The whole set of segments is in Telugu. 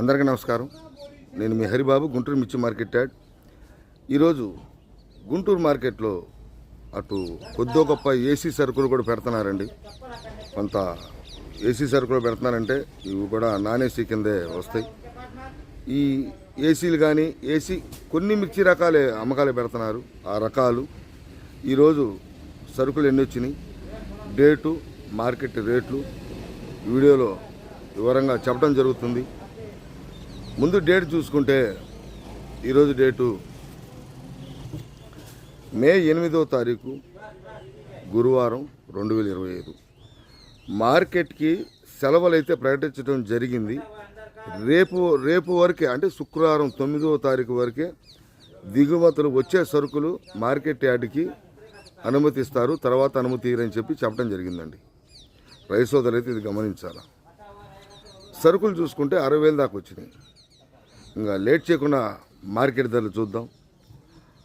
అందరికీ నమస్కారం. నేను మీ హరిబాబు గుంటూరు మిర్చి మార్కెట్ యాడ్. ఈరోజు గుంటూరు మార్కెట్లో అటు కొద్దో గొప్ప ఏసీ సరుకులు కూడా పెడుతున్నారండి. కొంత ఏసీ సరుకులు పెడుతున్నారంటే ఇవి కూడా నాన్ ఏసీ కిందే వస్తాయి. ఈ ఏసీలు కానీ ఏసీ కొన్ని మిర్చి రకాలే అమ్మకాలు పెడుతున్నారు. ఆ రకాలు ఈరోజు సరుకులు ఎన్ని వచ్చినాయి? డేటు మార్కెట్ రేట్లు వీడియోలో వివరంగా చెప్పడం జరుగుతుంది. ముందు డేట్ చూసుకుంటే ఈరోజు డేటు మే ఎనిమిదో తారీఖు గురువారం రెండు వేల ఇరవై ఐదు. మార్కెట్కి సెలవులు అయితే ప్రకటించడం జరిగింది. రేపు రేపు వరకే అంటే శుక్రవారం తొమ్మిదో తారీఖు వరకే దిగుమతులు వచ్చే సరుకులు మార్కెట్ యార్డ్కి అనుమతిస్తారు. తర్వాత అనుమతి ఇయ్యరని చెప్పి చెప్పడం జరిగిందండి. రైసోదలు అయితే ఇది గమనించాలా? సరుకులు చూసుకుంటే అరవై వేలు దాకా వచ్చినాయి. ఇంకా లేట్ చేయకుండా మార్కెట్ ధరలు చూద్దాం.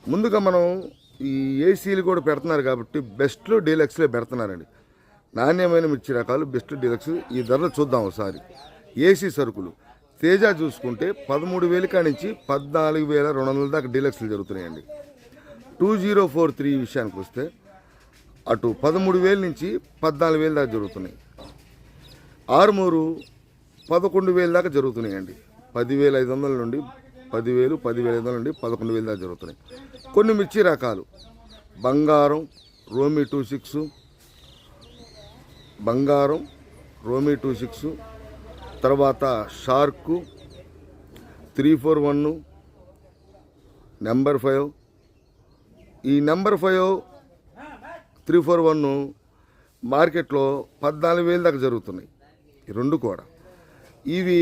ముందుగా మనం ఈ ఏసీలు కూడా పెడుతున్నారు కాబట్టి బెస్ట్లో డీలక్స్లే పెడుతున్నారండి. నాణ్యమైన మిర్చి రకాలు బెస్ట్ డీలక్స్. ఈ ధరలు చూద్దాం ఒకసారి. ఏసీ సరుకులు. తేజ చూసుకుంటే పదమూడు వేల కానించి పద్నాలుగు వేల రెండు వందల దాకా డీలక్స్లు జరుగుతున్నాయండి. టూ జీరో ఫోర్ త్రీ విషయానికి వస్తే అటు పదమూడు వేల నుంచి పద్నాలుగు వేల దాకా జరుగుతున్నాయి. ఆరుమూరు పదకొండు వేల దాకా జరుగుతున్నాయండి. పదివేల ఐదు వందల నుండి పదివేలు పదివేల ఐదు వందల నుండి పదకొండు వేలు దాకా జరుగుతున్నాయి. కొన్ని మిర్చి రకాలు. బంగారం రోమి టూ సిక్స్ బంగారం రోమి టూ సిక్స్ తర్వాత shark three four one number five. ఈ number five three four one మార్కెట్లో పద్నాలుగు వేలు దాకా జరుగుతున్నాయి. ఈ రెండు కూడా. ఇవి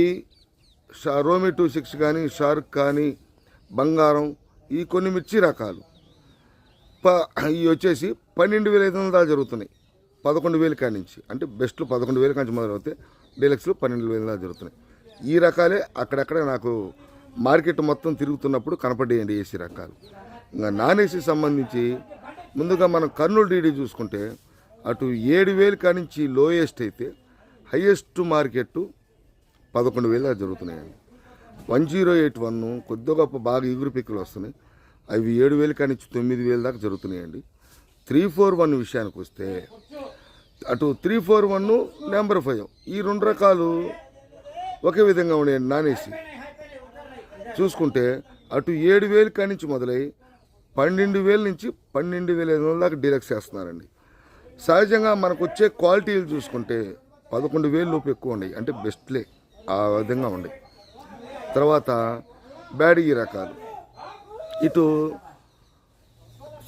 రోమి టూ సిక్స్ కానీ షార్క్ కానీ బంగారం ఈ కొన్ని మిర్చి రకాలు. ప ఇవి వచ్చేసి పన్నెండు వేల ఐదు వందల జరుగుతున్నాయి. పదకొండు వేలు కాడి నుంచి. అంటే బెస్ట్లు పదకొండు వేల కాంచి మొదలవుతాయి డీలక్స్లు పన్నెండు వేల దాకా జరుగుతున్నాయి. ఈ రకాలే అక్కడక్కడ నాకు మార్కెట్ మొత్తం తిరుగుతున్నప్పుడు కనపడేయండి ఏసీ రకాలు. ఇంకా నాన్ ఏసీ సంబంధించి ముందుగా మనం కర్నూలు డీడీ చూసుకుంటే అటు ఏడు వేలు కానించి లోయెస్ట్ అయితే హయ్యెస్ట్ మార్కెట్ పదకొండు వేలు దాకా జరుగుతున్నాయండి వన్ జీరో ఎయిట్ వన్ కొద్ది గొప్ప బాగా ఎగురు పిక్కులు వస్తున్నాయి. అవి ఏడు వేలు కానించి తొమ్మిది వేలు దాకా జరుగుతున్నాయండి. త్రీ ఫోర్ వన్ విషయానికి వస్తే అటు three four one number five ఈ రెండు రకాలు ఒకే విధంగా ఉన్నాయండి నాన్ ఏసీ చూసుకుంటే అటు ఏడు వేలు కానించి మొదలై పన్నెండు వేల నుంచి పన్నెండు వేల ఐదు వందల దాకా డీలక్స్ చేస్తున్నారండి. సహజంగా మనకు వచ్చే క్వాలిటీలు చూసుకుంటే పదకొండు వేలు లోపు ఎక్కువ ఉన్నాయి. అంటే బెస్ట్లే. ఆ విధంగా ఉన్నాయి తర్వాత బ్యాడిగి రకాలు. ఇటు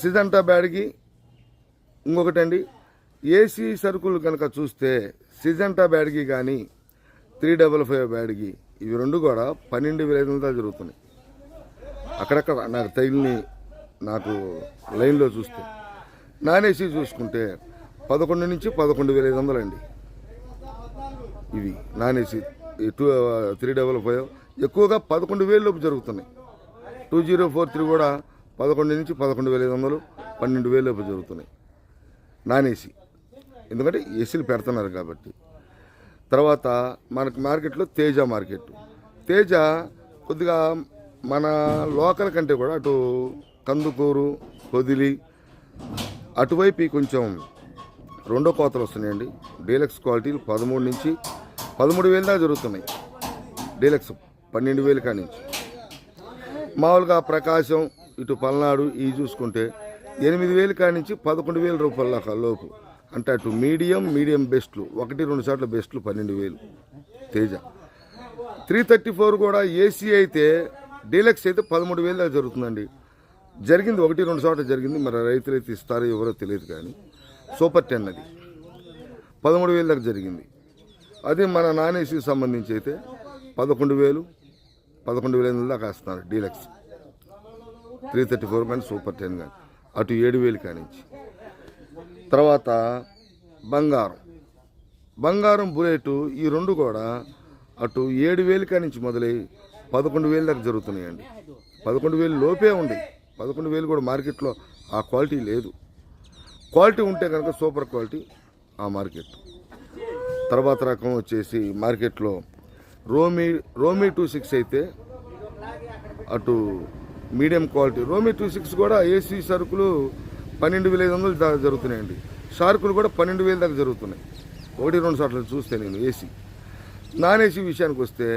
సిజంటా బ్యాడిగి ఇంకొకటండి ఏసీ సరుకులు కనుక చూస్తే సిజంటా బ్యాడ్గి కానీ త్రీ డబల్ ఫైవ్ బ్యాడ్గి ఇవి రెండు కూడా పన్నెండు వేల ఐదు వందలు జరుగుతున్నాయి. అక్కడక్కడ నాకు తగిలిని నాకు లైన్లో చూస్తే నాన్ ఏసీ చూసుకుంటే పదకొండు నుంచి పదకొండు వేల ఐదు వందలు అండి ఇవి non AC two three double five ఎక్కువగా పదకొండు వేల లోపు జరుగుతున్నాయి. టూ జీరో ఫోర్ త్రీ కూడా పదకొండు నుంచి పదకొండు వేల ఐదు వందలు పన్నెండు వేల లోపు జరుగుతున్నాయి. Non AC. ఎందుకంటే ఏసీలు పెడుతున్నారు కాబట్టి. తర్వాత మనకు మార్కెట్లో తేజ మార్కెట్. తేజ కొద్దిగా మన లోకల్ కంటే కూడా అటు కందుకూరు కొదిలి అటువైపు కొంచెం రెండో కోతలు వస్తున్నాయండి. డీలక్స్ క్వాలిటీలు పదమూడు నుంచి పదమూడు వేలు దాకా జరుగుతున్నాయి. డీలక్స్ పన్నెండు వేలు కాడి నుంచి. మామూలుగా ప్రకాశం ఇటు పల్నాడు ఇవి చూసుకుంటే ఎనిమిది వేలు కాడి నుంచి పదకొండు వేల రూపాయల దాకా లోపు. అంటే అటు మీడియం మీడియం బెస్ట్లు ఒకటి రెండు సార్లు బెస్ట్లు పన్నెండు వేలు. తేజ. త్రీ థర్టీ ఫోర్ కూడా ఏసీ అయితే డీలక్స్ అయితే పదమూడు వేలు దాకా జరుగుతుందండి. జరిగింది ఒకటి రెండు చోట్ల జరిగింది. మరి రైతులు అయితే ఇస్తారో ఎవరో తెలియదు కానీ సూపర్ టెన్ అది. పదమూడు వేలు దాకా జరిగింది. అదే మన నాన్ ఏసీకి సంబంధించి అయితే పదకొండు వేలు పదకొండు వేల ఎనిమిది దాకా వేస్తున్నారు డీలక్స్. త్రీ థర్టీ ఫోర్ కానీ సూపర్ టెన్ కానీ. అటు ఏడు వేలు కానించి. తర్వాత బంగారం. బంగారం బుల్లెట్ ఈ రెండు కూడా అటు ఏడు వేలు కానించి మొదలై పదకొండు వేలు దాకా జరుగుతున్నాయండి. పదకొండు వేలు లోపే ఉంది. పదకొండు వేలు కూడా మార్కెట్లో ఆ క్వాలిటీ లేదు. క్వాలిటీ ఉంటే కనుక సూపర్ క్వాలిటీ ఆ మార్కెట్. తర్వాత రకం వచ్చేసి మార్కెట్లో రోమీ రోమీ టూ సిక్స్ అయితే అటు మీడియం క్వాలిటీ రోమీ టూ సిక్స్ కూడా ఏసీ సరుకులు పన్నెండు వేల ఐదు వందలు దాకా జరుగుతున్నాయండి. షార్కులు కూడా పన్నెండు వేల దాకా జరుగుతున్నాయి. ఒకటి రెండు సార్లు చూస్తే నేను ఏసీ. నాన్ ఏసీ విషయానికి వస్తే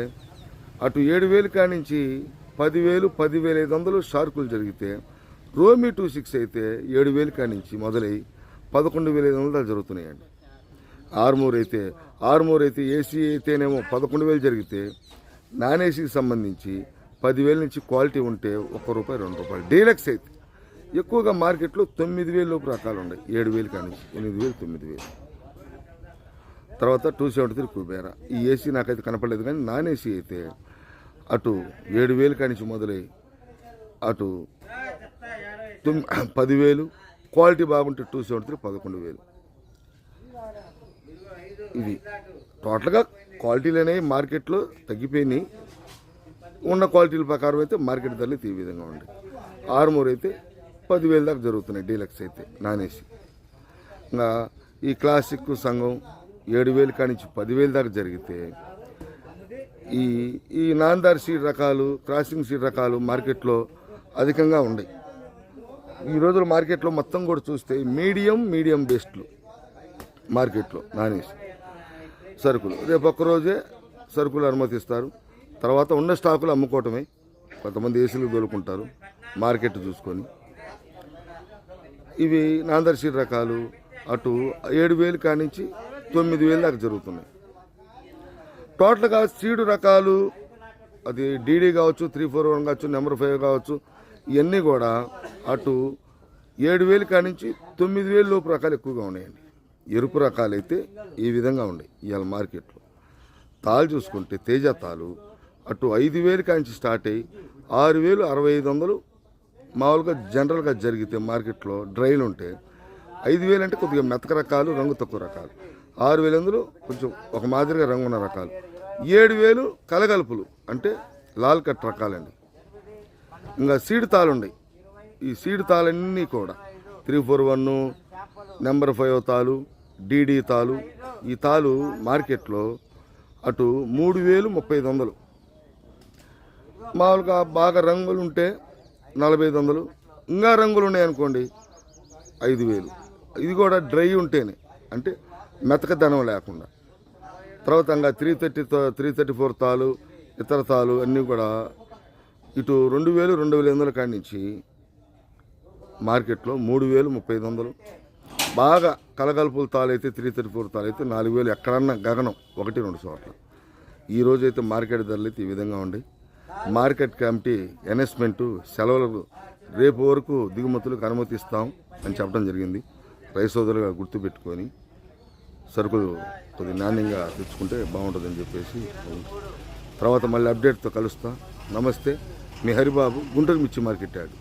అటు ఏడు వేలు కానించి పదివేలు పదివేల ఐదు వందలు షార్కులు జరిగితే రోమీ టూ సిక్స్ అయితే ఏడు వేలు కానించి మొదలై పదకొండు వేల ఐదు వందలు దాకా జరుగుతున్నాయండి. ఆర్మూర్ అయితే ఆర్మూర్ అయితే ఏసీ అయితేనేమో పదకొండు వేలు జరిగితే నాన్ ఏసీకి సంబంధించి పదివేల నుంచి క్వాలిటీ ఉంటే ఒక్క రూపాయి రెండు రూపాయలు. డీలక్స్ అయితే. ఎక్కువగా మార్కెట్లో తొమ్మిది వేల లోపు రకాలు ఉన్నాయి. ఏడు వేలు కానీ ఎనిమిది వేలు తొమ్మిది వేలు. తర్వాత టూ సెవెంటీ త్రీ కుబేరా. ఈ ఏసీ నాకైతే కనపడలేదు కానీ నాన్ ఏసీ అయితే అటు ఏడు వేలు కానించి మొదలై అటు తొమ్మి పదివేలు. క్వాలిటీ బాగుంటే టూ సెవెంటీ త్రీ పదకొండు వేలు. ఇది టోటల్గా క్వాలిటీలు అనేవి మార్కెట్లో తగ్గిపోయినాయి. ఉన్న క్వాలిటీల ప్రకారం అయితే మార్కెట్ ధరలు ఈ విధంగా ఉంది ఆరుమూరు అయితే పదివేల దాకా జరుగుతున్నాయి డీలక్స్ అయితే నానేసి ఇంకా ఈ క్లాసిక్ సంఘం ఏడు వేలు కానించి పదివేలు దాకా జరిగితే ఈ ఈ నాందార్ సీడ్ రకాలు క్రాసింగ్ సీడ్ రకాలు మార్కెట్లో అధికంగా ఉన్నాయి. ఈ రోజుల మార్కెట్లో మొత్తం కూడా చూస్తే మీడియం మీడియం బెస్ట్లు మార్కెట్లో నానేసి సరుకులు. రేపు ఒక్కరోజే సరుకులు అనుమతిస్తారు. తర్వాత ఉన్న స్టాకులు అమ్ముకోవటమే. కొంతమంది ఏసీలు దొరుకుంటారు మార్కెట్ చూసుకొని. ఇవి నాందర్ రకాలు. అటు ఏడు వేలు కానించి తొమ్మిది వేలు దాకా జరుగుతున్నాయి. టోటల్గా సీడు రకాలు అది డీడీ కావచ్చు త్రీ ఫోర్ వన్ కావచ్చు నెంబర్ ఫైవ్ కావచ్చు ఇవన్నీ కూడా అటు ఏడు వేలు కానించి తొమ్మిది వేలు లోపు రకాలు ఎక్కువగా ఉన్నాయండి. ఎరుపు రకాలు అయితే ఈ విధంగా ఉన్నాయి ఇవాళ మార్కెట్లో. తాళ్ళు చూసుకుంటే తేజ తాలు అటు ఐదు వేలు కాంచి స్టార్ట్ అయ్యి ఆరు వేలు అరవై ఐదు వందలు మామూలుగా జనరల్గా జరిగితే మార్కెట్లో డ్రైలు ఉంటే ఐదు వేలు అంటే కొద్దిగా మెతక రకాలు రంగు తక్కువ రకాలు. ఆరు వేలు అందులో కొంచెం ఒక మాదిరిగా రంగు ఉన్న రకాలు. ఏడు వేలు కలగలుపులు అంటే లాల్ కట్ రకాలండి. ఇంకా సీడ్ తాలు ఉన్నాయి ఈ సీడ్ తాళన్నీ కూడా three four one number five తాలు డీడీ తాలు ఈ తాలు మార్కెట్లో అటు మూడు వేలు ముప్పై ఐదు వందలు. మామూలుగా బాగా రంగులు ఉంటే నలభై ఐదు వందలు ఇంకా రంగులు ఉన్నాయనుకోండి ఐదు వేలు. ఇది కూడా డ్రై ఉంటేనే అంటే మెతకదనం లేకుండా. తర్వాత ఇంకా three thirty three thirty four తాలు ఇతర తాలు అన్నీ కూడా ఇటు రెండు వేలు రెండు వేల ఐదు వందల కాడి నుంచి మార్కెట్లో మూడు వేలు ముప్పై ఐదు వందలు. బాగా కలగలుపుల తాలు త్రీ త్రీ ఫోర్ తాలు నాలుగు వేలు ఎక్కడన్నా గగనం ఒకటి రెండు చోట్ల. ఈ రోజు అయితే మార్కెట్ ధరలు అయితే ఈ విధంగా ఉండి మార్కెట్ కమిటీ ఎనౌన్స్మెంట్ సెలవులకు రేపు వరకు దిగుమతులకు అనుమతిస్తాం అని చెప్పడం జరిగింది. రైతు సోదరులుగా గుర్తుపెట్టుకొని సరుకులు కొద్ది నాణ్యంగా తెచ్చుకుంటే బాగుంటుందని చెప్పేసి తర్వాత మళ్ళీ అప్డేట్తో కలుస్తా. నమస్తే. మీ హరిబాబు గుంటూరు మిర్చి మార్కెట్ యాడ్.